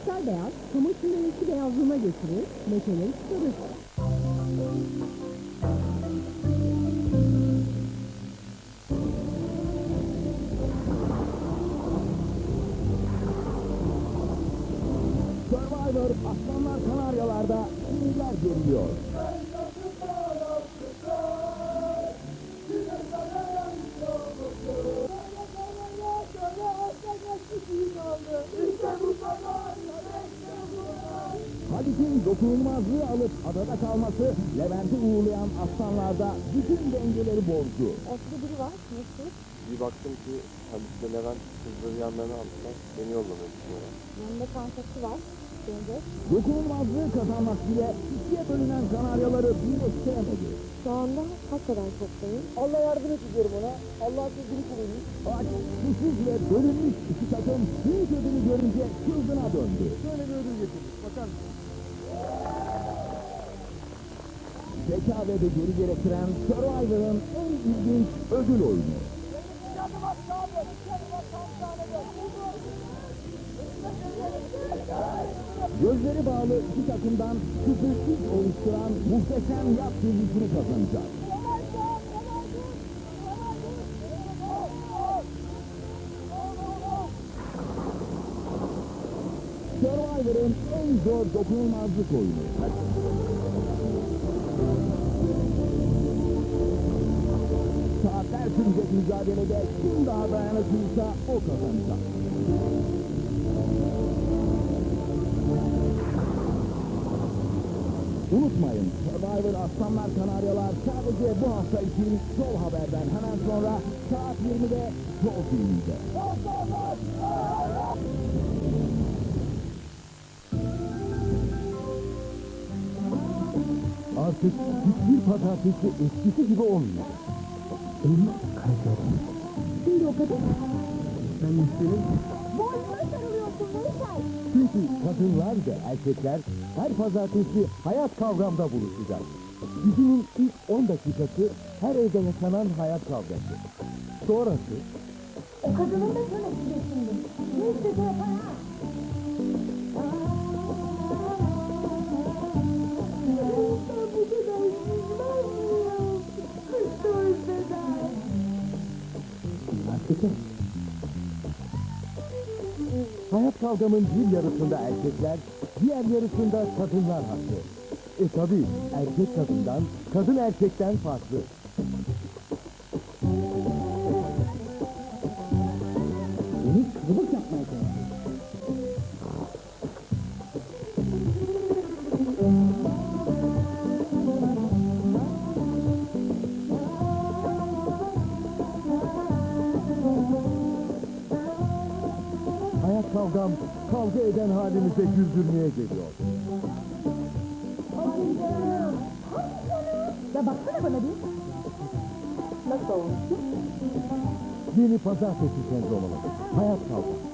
kristal beyaz, çamaşırın içi beyazlığına getirir, lekeleri çıkarır. Survivor aslanlar kanaryalarda iyiler görülüyor. Hadis'in dokunulmazlığı alıp adada kalması Levent'i uğurlayan aslanlarda bütün dengeleri bozdu. Ortada biri var, nasıl? Bir baktım ki Halis'le Levent kızları yanlarına aldılar. Beni yollamak istiyorlar. Yanında kankası var, Cengiz. Dokunulmazlığı kazanmak bile ikiye bölünen kanaryaları birleştiremedi. Şu anda kaç kadar toplayın? Allah yardım et diyorum ona. Allah sözünü kullanıyor. Aç, susuz ve bölünmüş iki takım görünce çılgına döndü. Şöyle bir ödül getirdik. Bakar mısın? Zeka ve beceri gerektiren Survivor'ın en ilginç ödül oyunu. Gözleri bağlı iki takımdan sürpriz oluşturan muhteşem yat bilgisini kazanacak. Survivor'ın en zor dokunulmazlık oyunu. Saatler sürecek mücadelede kim daha dayanıklıysa o kazanacak. Unutmayın Survivor Aslanlar Kanaryalar sadece bu hafta için Show Haber'den hemen sonra saat 20'de Show TV'de. Artık hiçbir pazartesi eskisi gibi olmayacak. Elim kayıtlarım. Şimdi o kadar. Ben isterim. Boynuna sarılıyorsun Veysel. Çünkü kadınlar ve erkekler her pazartesi hayat kavramda buluşacak. Dizinin ilk 10 dakikası her evde yaşanan hayat kavgası. Sonrası O kadının da sana şimdi. Ne istese yapar ha? Hakikaten. Hayat kavgamın bir yarısında erkekler, diğer yarısında kadınlar haklı. E tabi erkek kadından, kadın erkekten farklı. Kavgam, kavga eden halimize güldürmeye geliyor. Ya baksana bana bir. Nasıl olmuş? Yeni pazartesi sendromu. Hayat kavgam.